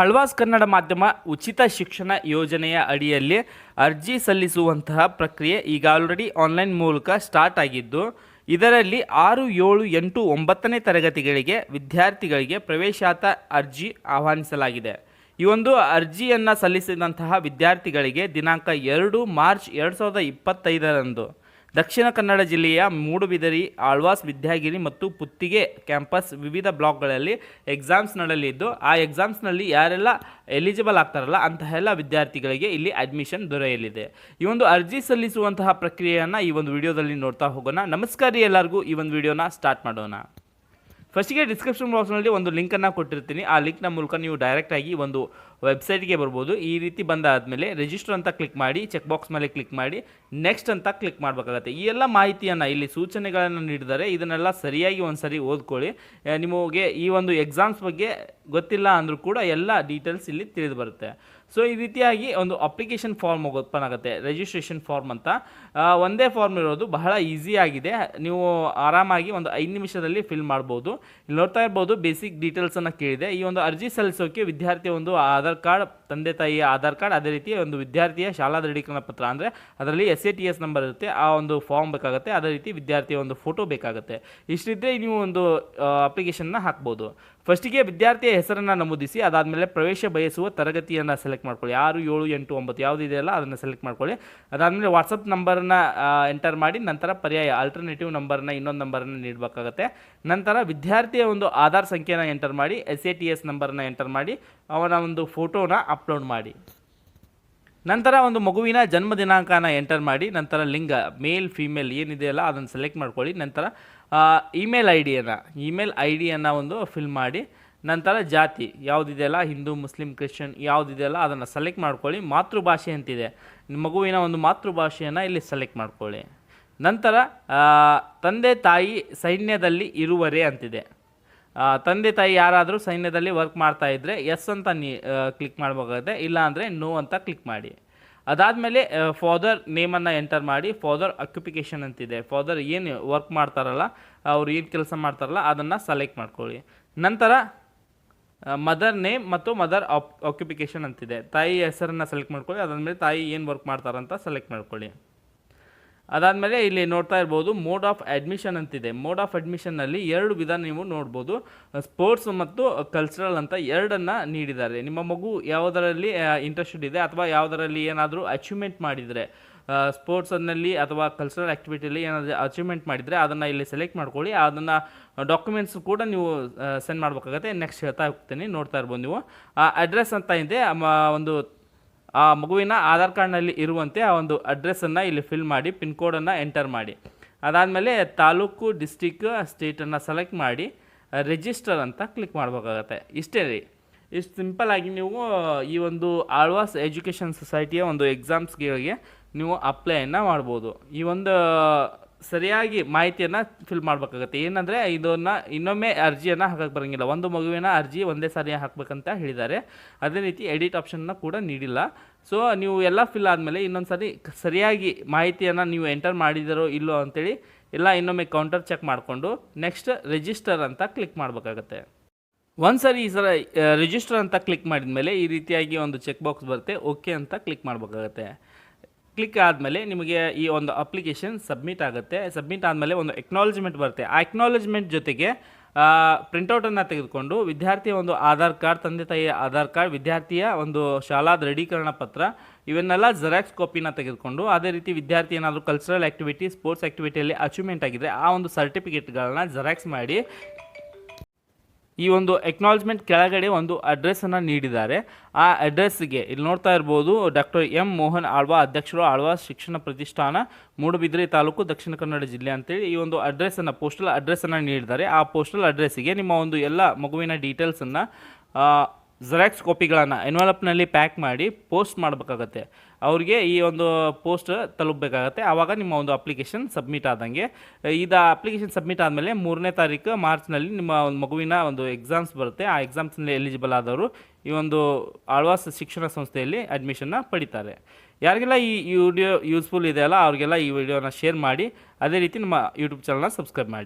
ಆಳ್ವಾಸ್ ಕನ್ನಡ ಮಾಧ್ಯಮ ಉಚಿತ ಶಿಕ್ಷಣ ಯೋಜನೆಯ ಅಡಿಯಲ್ಲಿ ಅರ್ಜಿ ಸಲ್ಲಿಸುವಂತಹ ಪ್ರಕ್ರಿಯೆ ಈಗ ಆಲ್ರೆಡಿ ಆನ್ಲೈನ್ ಮೂಲಕ ಸ್ಟಾರ್ಟ್ ಆಗಿದ್ದು, ಇದರಲ್ಲಿ ಆರು, ಏಳು, ಎಂಟು, ಒಂಬತ್ತನೇ ತರಗತಿಗಳಿಗೆ ವಿದ್ಯಾರ್ಥಿಗಳಿಗೆ ಪ್ರವೇಶಾತ ಅರ್ಜಿ ಆಹ್ವಾನಿಸಲಾಗಿದೆ. ಈ ಒಂದು ಅರ್ಜಿಯನ್ನು ಸಲ್ಲಿಸಿದಂತಹ ವಿದ್ಯಾರ್ಥಿಗಳಿಗೆ ದಿನಾಂಕ ಎರಡು, ಮಾರ್ಚ್ ಎರಡು ಸಾವಿರದ ಇಪ್ಪತ್ತೈದರಂದು. ದಕ್ಷಿಣ ಕನ್ನಡ ಜಿಲ್ಲೆಯ ಮೂಡುಬಿದಿರಿ, ಆಳ್ವಾಸ್, ವಿದ್ಯಾಗಿರಿ ಮತ್ತು ಪುತ್ತಿಗೆ ಕ್ಯಾಂಪಸ್ ವಿವಿಧ ಬ್ಲಾಕ್ಗಳಲ್ಲಿ ಎಕ್ಸಾಮ್ಸ್ ನಡೆಯಲಿದ್ದು ಆ ಎಕ್ಸಾಮ್ಸ್ನಲ್ಲಿ ಯಾರೆಲ್ಲ ಎಲಿಜಿಬಲ್ ಆಗ್ತಾರಲ್ಲ ಅಂತಹ ಎಲ್ಲ ವಿದ್ಯಾರ್ಥಿಗಳಿಗೆ ಇಲ್ಲಿ ಅಡ್ಮಿಷನ್ ದೊರೆಯಲಿದೆ. ಈ ಒಂದು ಅರ್ಜಿ ಸಲ್ಲಿಸುವಂತಹ ಪ್ರಕ್ರಿಯೆಯನ್ನು ಈ ಒಂದು ವಿಡಿಯೋದಲ್ಲಿ ನೋಡ್ತಾ ಹೋಗೋಣ. ನಮಸ್ಕಾರ ಎಲ್ಲರಿಗೂ. ಈ ಒಂದು ವಿಡಿಯೋನ ಸ್ಟಾರ್ಟ್ ಮಾಡೋಣ. ಫಸ್ಟಿಗೆ ಡಿಸ್ಕ್ರಿಪ್ಷನ್ ಬಾಕ್ಸ್ನಲ್ಲಿ ಒಂದು ಲಿಂಕನ್ನು ಕೊಟ್ಟಿರ್ತೀನಿ. ಆ ಲಿಂಕ್ನ ಮೂಲಕ ನೀವು ಡೈರೆಕ್ಟಾಗಿ ಒಂದು ವೆಬ್ಸೈಟ್ಗೆ ಬರ್ಬೋದು. ಈ ರೀತಿ ಬಂದಾದಮೇಲೆ ರಿಜಿಸ್ಟರ್ ಅಂತ ಕ್ಲಿಕ್ ಮಾಡಿ ಚೆಕ್ ಬಾಕ್ಸ್ ಮೇಲೆ ಕ್ಲಿಕ್ ಮಾಡಿ ನೆಕ್ಸ್ಟ್ ಅಂತ ಕ್ಲಿಕ್ ಮಾಡಬೇಕಾಗತ್ತೆ. ಈ ಎಲ್ಲ ಮಾಹಿತಿಯನ್ನು ಇಲ್ಲಿ ಸೂಚನೆಗಳನ್ನು ನೀಡಿದರೆ ಇದನ್ನೆಲ್ಲ ಸರಿಯಾಗಿ ಒಂದು ಸರಿ ಓದ್ಕೊಳ್ಳಿ ನಿಮಗೆ ಈ ಒಂದು ಎಕ್ಸಾಮ್ಸ್ ಬಗ್ಗೆ ಗೊತ್ತಿಲ್ಲ ಅಂದರೂ ಕೂಡ ಎಲ್ಲ ಡೀಟೇಲ್ಸ್ ಇಲ್ಲಿ ತಿಳಿದು ಬರುತ್ತೆ. ಸೊ ಈ ರೀತಿಯಾಗಿ ಒಂದು ಅಪ್ಲಿಕೇಶನ್ ಫಾರ್ಮ್ ಓಪನ್ ಆಗುತ್ತೆ. ರಿಜಿಸ್ಟ್ರೇಷನ್ ಫಾರ್ಮ್ ಅಂತ. ಒಂದೇ ಫಾರ್ಮ್ ಇರೋದು ಬಹಳ ಈಸಿ ಆಗಿದೆ. ನೀವು ಆರಾಮಾಗಿ ಒಂದು ಐದು ನಿಮಿಷದಲ್ಲಿ ಫಿಲ್ ಮಾಡ್ಬೋದು. ಇಲ್ಲಿ ನೋಡ್ತಾ ಇರ್ಬೋದು ಬೇಸಿಕ್ ಡೀಟೇಲ್ಸನ್ನು ಕೇಳಿದೆ. ಈ ಒಂದು ಅರ್ಜಿ ಸಲ್ಲಿಸೋಕೆ ವಿದ್ಯಾರ್ಥಿ ಒಂದು ಆಧಾರ್ ಕಾರ್ಡ್, ತಂದೆ ತಾಯಿಯ ಆಧಾರ್ ಕಾರ್ಡ್, ಅದೇ ರೀತಿ ಒಂದು ವಿದ್ಯಾರ್ಥಿಯ ಶಾಲಾ ದೃಢೀಕರಣ ಪತ್ರ, ಅಂದರೆ ಅದರಲ್ಲಿ S A T S number ಇರುತ್ತೆ, ಆ ಒಂದು ಫಾರ್ಮ್ ಬೇಕಾಗುತ್ತೆ, ಅದೇ ರೀತಿ ವಿದ್ಯಾರ್ಥಿಯ ಒಂದು ಫೋಟೋ ಬೇಕಾಗುತ್ತೆ. ಇಷ್ಟಿದ್ದರೆ ನೀವು ಒಂದು ಅಪ್ಲಿಕೇಶನ್ನ ಹಾಕ್ಬೋದು. ಫಸ್ಟಿಗೆ ವಿದ್ಯಾರ್ಥಿಯ ಹೆಸರನ್ನು ನಮೂದಿಸಿ, ಅದಾದಮೇಲೆ ಪ್ರವೇಶ ಬಯಸುವ ತರಗತಿಯನ್ನು ಸೆಲೆಕ್ಟ್ ಮಾಡ್ಕೊಳ್ಳಿ. ಆರು, ಏಳು, ಎಂಟು, ಒಂಬತ್ತು ಯಾವುದು ಇದೆಯಲ್ಲ ಅದನ್ನು ಸೆಲೆಕ್ಟ್ ಮಾಡ್ಕೊಳ್ಳಿ. ಅದಾದಮೇಲೆ ವಾಟ್ಸಪ್ ನಂಬರನ್ನ ಎಂಟರ್ ಮಾಡಿ, ನಂತರ ಪರ್ಯಾಯ ಆಲ್ಟರ್ನೇಟಿವ್ ನಂಬರ್ನ ಇನ್ನೊಂದು ನಂಬರನ್ನು ನೀಡಬೇಕಾಗತ್ತೆ. ನಂತರ ವಿದ್ಯಾರ್ಥಿಯ ಒಂದು ಆಧಾರ್ ಸಂಖ್ಯೆನ ಎಂಟರ್ ಮಾಡಿ ಎಸ್ ಎ ಟಿ ಎಸ್ ನಂಬರನ್ನ ಎಂಟರ್ ಮಾಡಿ, ಅವನ ಒಂದು ಫೋಟೋನ ಅಪ್ಲೋಡ್ ಮಾಡಿ. ನಂತರ ಒಂದು ಮಗುವಿನ ಜನ್ಮ ದಿನಾಂಕನ ಎಂಟರ್ ಮಾಡಿ, ನಂತರ ಲಿಂಗ ಮೇಲ್ ಫೀಮೇಲ್ ಏನಿದೆಯಲ್ಲ ಅದನ್ನು ಸೆಲೆಕ್ಟ್ ಮಾಡ್ಕೊಳ್ಳಿ. ನಂತರ ಇಮೇಲ್ ಐ ಡಿಯನ್ನು ಇಮೇಲ್ ಐ ಡಿಯನ್ನು ಒಂದು ಫಿಲ್ ಮಾಡಿ, ನಂತರ ಜಾತಿ ಯಾವುದಿದೆಯಲ್ಲ ಹಿಂದೂ, ಮುಸ್ಲಿಂ, ಕ್ರಿಶ್ಚಿಯನ್ ಯಾವುದಿದೆಯಲ್ಲ ಅದನ್ನು ಸೆಲೆಕ್ಟ್ ಮಾಡ್ಕೊಳ್ಳಿ. ಮಾತೃಭಾಷೆ ಅಂತಿದೆ. ಮಗುವಿನ ಒಂದು ಮಾತೃಭಾಷೆಯನ್ನು ಇಲ್ಲಿ ಸೆಲೆಕ್ಟ್ ಮಾಡ್ಕೊಳ್ಳಿ. ನಂತರ ತಂದೆ, ತಾಯಿ ಸೈನ್ಯದಲ್ಲಿ ಇರುವರೆ ಅಂತಿದೆ. ತಂದೆ ತಾಯಿ ಯಾರಾದರೂ ಸೈನ್ಯದಲ್ಲಿ ವರ್ಕ್ ಮಾಡ್ತಾ ಇದ್ದರೆ ಎಸ್ ಅಂತ ನೀ ಕ್ಲಿಕ್ ಮಾಡಬೇಕಾಗುತ್ತೆ, ಇಲ್ಲ ಅಂದರೆ ನೋ ಅಂತ ಕ್ಲಿಕ್ ಮಾಡಿ. ಅದಾದಮೇಲೆ ಫಾದರ್ ನೇಮನ್ನು ಎಂಟರ್ ಮಾಡಿ ಫಾದರ್ ಅಕ್ಯುಪಿಕೇಷನ್ ಅಂತಿದೆ. ಫಾದರ್ ಏನು ವರ್ಕ್ ಮಾಡ್ತಾರಲ್ಲ, ಅವ್ರು ಏನು ಕೆಲಸ ಮಾಡ್ತಾರಲ್ಲ, ಅದನ್ನು ಸೆಲೆಕ್ಟ್ ಮಾಡ್ಕೊಳ್ಳಿ. ನಂತರ ಮದರ್ ನೇಮ್ ಮತ್ತು ಮದರ್ ಆಪ್ ಆಕ್ಯುಪಿಕೇಷನ್ ಅಂತಿದೆ. ತಾಯಿ ಹೆಸರನ್ನು ಸೆಲೆಕ್ಟ್ ಮಾಡ್ಕೊಳ್ಳಿ, ಅದಾದಮೇಲೆ ತಾಯಿ ಏನು ವರ್ಕ್ ಮಾಡ್ತಾರಂತ ಸೆಲೆಕ್ಟ್ ಮಾಡ್ಕೊಳ್ಳಿ. ಅದಾದಮೇಲೆ ಇಲ್ಲಿ ನೋಡ್ತಾ ಇರ್ಬೋದು ಮೋಡ್ ಆಫ್ ಅಡ್ಮಿಷನ್ ಅಂತಿದೆ. ಮೋಡ್ ಆಫ್ ಅಡ್ಮಿಷನ್ನಲ್ಲಿ ಎರಡು ವಿಧಾನ ನೀವು ನೋಡ್ಬೋದು. ಸ್ಪೋರ್ಟ್ಸ್ ಮತ್ತು ಕಲ್ಚರಲ್ ಅಂತ ಎರಡನ್ನು ನೀಡಿದ್ದಾರೆ. ನಿಮ್ಮ ಮಗು ಯಾವುದರಲ್ಲಿ ಇಂಟ್ರೆಸ್ಟೆಡ್ ಇದೆ ಅಥವಾ ಯಾವುದರಲ್ಲಿ ಏನಾದರೂ ಅಚೀವ್ಮೆಂಟ್ ಮಾಡಿದರೆ ಸ್ಪೋರ್ಟ್ಸನ್ನಲ್ಲಿ ಅಥವಾ ಕಲ್ಚರಲ್ ಆ್ಯಕ್ಟಿವಿಟಿಯಲ್ಲಿ ಏನಾದರೂ ಅಚೀವ್ಮೆಂಟ್ ಮಾಡಿದರೆ ಅದನ್ನು ಇಲ್ಲಿ ಸೆಲೆಕ್ಟ್ ಮಾಡ್ಕೊಳ್ಳಿ. ಅದನ್ನು ಡಾಕ್ಯುಮೆಂಟ್ಸ್ ಕೂಡ ನೀವು ಸೆಂಡ್ ಮಾಡಬೇಕಾಗತ್ತೆ. ನೆಕ್ಸ್ಟ್ ಹೇಳ್ತಾ ಹೋಗ್ತೀನಿ, ನೋಡ್ತಾ ಇರ್ಬೋದು ನೀವು. ಅಡ್ರೆಸ್ ಅಂತ ಇದೆ. ಒಂದು ಆ ಮಗುವಿನ ಆಧಾರ್ ಕಾರ್ಡ್ನಲ್ಲಿ ಇರುವಂತೆ ಆ ಒಂದು ಅಡ್ರೆಸ್ಸನ್ನು ಇಲ್ಲಿ ಫಿಲ್ ಮಾಡಿ ಪಿನ್ ಕೋಡನ್ನು ಎಂಟರ್ ಮಾಡಿ. ಅದಾದಮೇಲೆ ತಾಲೂಕು ಡಿಸ್ಟಿಕ್ ಸ್ಟೇಟನ್ನು ಸೆಲೆಕ್ಟ್ ಮಾಡಿ ರಿಜಿಸ್ಟರ್ ಅಂತ ಕ್ಲಿಕ್ ಮಾಡಬೇಕಾಗತ್ತೆ. ಇಷ್ಟೇ ರೀ. ಇಷ್ಟು ಸಿಂಪಲ್ಲಾಗಿ ನೀವು, ಈ ಒಂದು ಆಳ್ವಾಸ್ ಎಜುಕೇಷನ್ ಸೊಸೈಟಿಯ ಒಂದು ಎಕ್ಸಾಮ್ಸ್ಗಳಿಗೆ ನೀವು ಅಪ್ಲೈಯನ್ನು ಮಾಡ್ಬೋದು. ಈ ಒಂದು ಸರಿಯಾಗಿ ಮಾಹಿತಿಯನ್ನು ಫಿಲ್ ಮಾಡಬೇಕಾಗತ್ತೆ. ಏನಂದರೆ ಇದನ್ನು ಇನ್ನೊಮ್ಮೆ ಅರ್ಜಿಯನ್ನು ಹಾಕಕ್ಕೆ ಬರೋಂಗಿಲ್ಲ. ಒಂದು ಮಗುವಿನ ಅರ್ಜಿ ಒಂದೇ ಸಾರಿ ಹಾಕಬೇಕಂತ ಹೇಳಿದ್ದಾರೆ. ಅದೇ ರೀತಿ ಎಡಿಟ್ ಆಪ್ಷನ್ನ ಕೂಡ ನೀಡಿಲ್ಲ. ಸೊ ನೀವು ಎಲ್ಲ ಫಿಲ್ ಆದಮೇಲೆ ಇನ್ನೊಂದು ಸಾರಿ ಸರಿಯಾಗಿ ಮಾಹಿತಿಯನ್ನು ನೀವು ಎಂಟರ್ ಮಾಡಿದಿರೋ ಇಲ್ಲೋ ಅಂತೇಳಿ ಎಲ್ಲ ಇನ್ನೊಮ್ಮೆ ಕೌಂಟರ್ ಚೆಕ್ ಮಾಡಿಕೊಂಡು ನೆಕ್ಸ್ಟ್ ರಿಜಿಸ್ಟರ್ ಅಂತ ಕ್ಲಿಕ್ ಮಾಡಬೇಕಾಗತ್ತೆ. ಒಂದು ಸರಿ ಈ ಸಲ ರಿಜಿಸ್ಟರ್ ಅಂತ ಕ್ಲಿಕ್ ಮಾಡಿದ ಮೇಲೆ ಈ ರೀತಿಯಾಗಿ ಒಂದು ಚೆಕ್ ಬಾಕ್ಸ್ ಬರುತ್ತೆ. ಓಕೆ ಅಂತ ಕ್ಲಿಕ್ ಮಾಡಬೇಕಾಗತ್ತೆ. ಕ್ಲಿಕ್ ಆದಮೇಲೆ ನಿಮಗೆ ಈ ಒಂದು ಅಪ್ಲಿಕೇಶನ್ ಸಬ್ಮಿಟ್ ಆಗುತ್ತೆ. ಸಬ್ಮಿಟ್ ಆದಮೇಲೆ ಒಂದು ಎಕ್ನಾಲಜ್ಮೆಂಟ್ ಬರುತ್ತೆ. ಆ ಎಕ್ನಾಲಜ್ಮೆಂಟ್ ಜೊತೆಗೆ ಪ್ರಿಂಟೌಟನ್ನು ತೆಗೆದುಕೊಂಡು ವಿದ್ಯಾರ್ಥಿಯ ಒಂದು ಆಧಾರ್ ಕಾರ್ಡ್, ತಂದೆ ತಾಯಿಯ ಆಧಾರ್ ಕಾರ್ಡ್, ವಿದ್ಯಾರ್ಥಿಯ ಒಂದು ಶಾಲಾ ದೃಢೀಕರಣ ಪತ್ರ, ಇವನ್ನೆಲ್ಲ ಜೆರಾಕ್ಸ್ ಕಾಪಿನ ತೆಗೆದುಕೊಂಡು ಅದೇ ರೀತಿ ವಿದ್ಯಾರ್ಥಿ ಏನಾದರೂ ಕಲ್ಚರಲ್ ಆ್ಯಕ್ಟಿವಿಟಿ ಸ್ಪೋರ್ಟ್ಸ್ ಆ್ಯಕ್ಟಿವಿಟಿಯಲ್ಲಿ ಅಚೀವ್ಮೆಂಟ್ ಆಗಿದೆ ಆ ಒಂದು ಸರ್ಟಿಫಿಕೇಟ್ಗಳನ್ನ ಜೆರಾಕ್ಸ್ ಮಾಡಿ ಈ ಒಂದು ಎಕ್ನಾಲಜ್ಮೆಂಟ್ ಕೆಳಗಡೆ ಒಂದು ಅಡ್ರೆಸ್ಸನ್ನು ನೀಡಿದ್ದಾರೆ. ಆ ಅಡ್ರೆಸ್ಗೆ ಇಲ್ಲಿ ನೋಡ್ತಾ ಇರ್ಬೋದು ಡಾಕ್ಟರ್ ಎಂ ಮೋಹನ್ ಆಳ್ವಾ, ಅಧ್ಯಕ್ಷರು ಆಳ್ವಾ ಶಿಕ್ಷಣ ಪ್ರತಿಷ್ಠಾನ, ಮೂಡುಬಿದಿರೆ ತಾಲೂಕು, ದಕ್ಷಿಣ ಕನ್ನಡ ಜಿಲ್ಲೆ ಅಂತೇಳಿ ಈ ಒಂದು ಅಡ್ರೆಸ್ಸನ್ನು ಪೋಸ್ಟಲ್ ಅಡ್ರೆಸ್ಸನ್ನು ನೀಡಿದ್ದಾರೆ. ಆ ಪೋಸ್ಟಲ್ ಅಡ್ರೆಸ್ಸಿಗೆ ನಿಮ್ಮ ಒಂದು ಎಲ್ಲ ಮಗುವಿನ ಡೀಟೇಲ್ಸನ್ನು ಜೆರಾಕ್ಸ್ ಕಾಪಿಗಳನ್ನು ಎನ್ವಲಪ್ನಲ್ಲಿ ಪ್ಯಾಕ್ ಮಾಡಿ ಪೋಸ್ಟ್ ಮಾಡಬೇಕಾಗತ್ತೆ. ಅವ್ರಿಗೆ ಈ ಒಂದು ಪೋಸ್ಟ್ ತಲುಪಬೇಕಾಗತ್ತೆ. ಆವಾಗ ನಿಮ್ಮ ಒಂದು ಅಪ್ಲಿಕೇಶನ್ ಸಬ್ಮಿಟ್ ಆದಂಗೆ. ಇದು ಅಪ್ಲಿಕೇಶನ್ ಸಬ್ಮಿಟ್ ಆದಮೇಲೆ ಮೂರನೇ ತಾರೀಕು ಮಾರ್ಚ್ನಲ್ಲಿ ನಿಮ್ಮ ಒಂದು ಮಗುವಿನ ಒಂದು ಎಕ್ಸಾಮ್ಸ್ ಬರುತ್ತೆ. ಆ ಎಕ್ಸಾಮ್ಸ್ನಲ್ಲಿ ಎಲಿಜಿಬಲ್ ಆದವರು ಈ ಒಂದು ಆಳ್ವಾಸ್ ಶಿಕ್ಷಣ ಸಂಸ್ಥೆಯಲ್ಲಿ ಅಡ್ಮಿಷನ್ನ ಪಡಿತಾರೆ. ಯಾರಿಗೆಲ್ಲ ಈ ವಿಡಿಯೋ ಯೂಸ್ಫುಲ್ ಇದೆಯಲ್ಲ ಅವ್ರಿಗೆಲ್ಲ ಈ ವಿಡಿಯೋನ ಶೇರ್ ಮಾಡಿ, ಅದೇ ರೀತಿ ನಮ್ಮ ಯೂಟ್ಯೂಬ್ ಚಾನಲ್ನ ಸಬ್ಸ್ಕ್ರೈಬ್ ಮಾಡಿ.